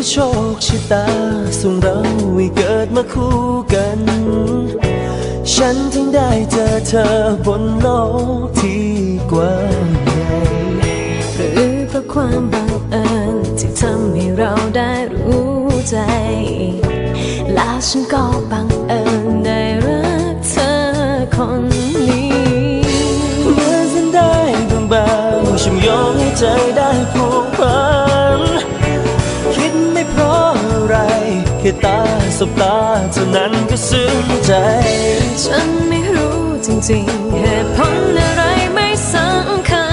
รือโชคชะตาส่งเราให้เกิดมาคู่กัน ฉันถึงได้เจอเธอบนโลกที่กว้างใหญ่หรือเพราะความบังเอิญที่ทำให้เราได้รู้ใจ และฉันก็บังเอิญได้รักเธอคนนี้ เหมือนฉันได้บางบางๆฉันยอมให้ใจได้ ค่ตาสบตาเท่านั้นก็ซึ้งใจ ฉันไม่รู้จริงๆเหตุผลอะไรไม่สำคั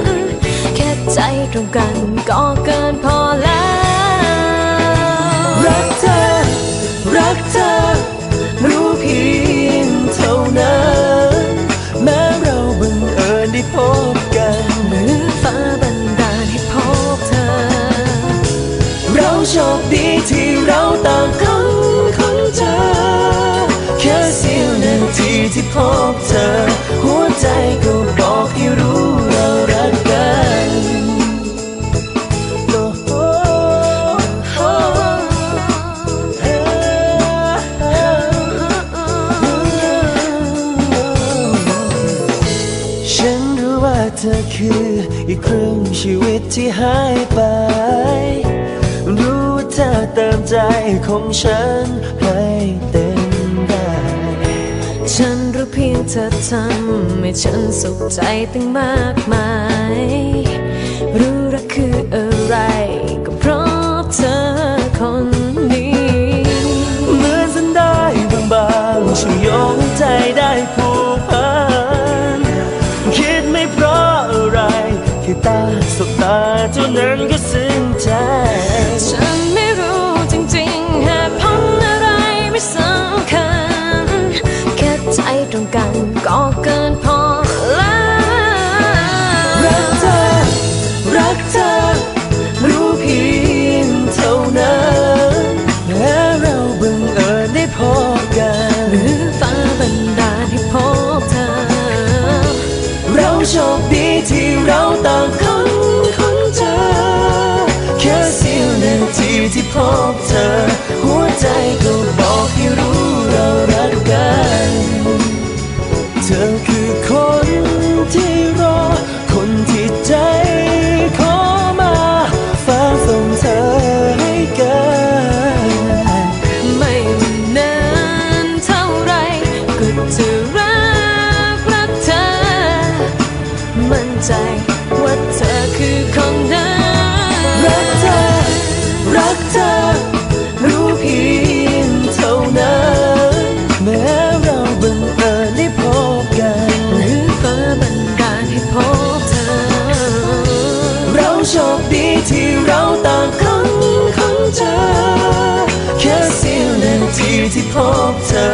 ญ แค่ใจตรงกันก็เกินพอแล้ว รักเธอ โชคดีที่เราต่างคนคนเจอ แค่เสี้ยวนาทีที่พบเธอ หัวใจก็บอกให้รู้เรารักกันฉันรู้ว่าเธอคืออีกครึ่งชีวิตที่หายไป เธอเติมใจของฉันให้เต็มได้ฉันรู้เพียงเธอทำให้ฉันสุขใจตั้งมากมาย รู้รักคืออะ บเธอ หัวใจก็บอกให้รู้เรารักกัน เธอคือคนที่รอ คนที่ใจขอมาฟ้าส่งเธอให้กัน ไม่ว่านานเท่าไรก็จะรักรักเธอ มั่นใจ โชคดีที่เราต่างคนของเจอแค่เสี้งวนาทีที่พบเธอ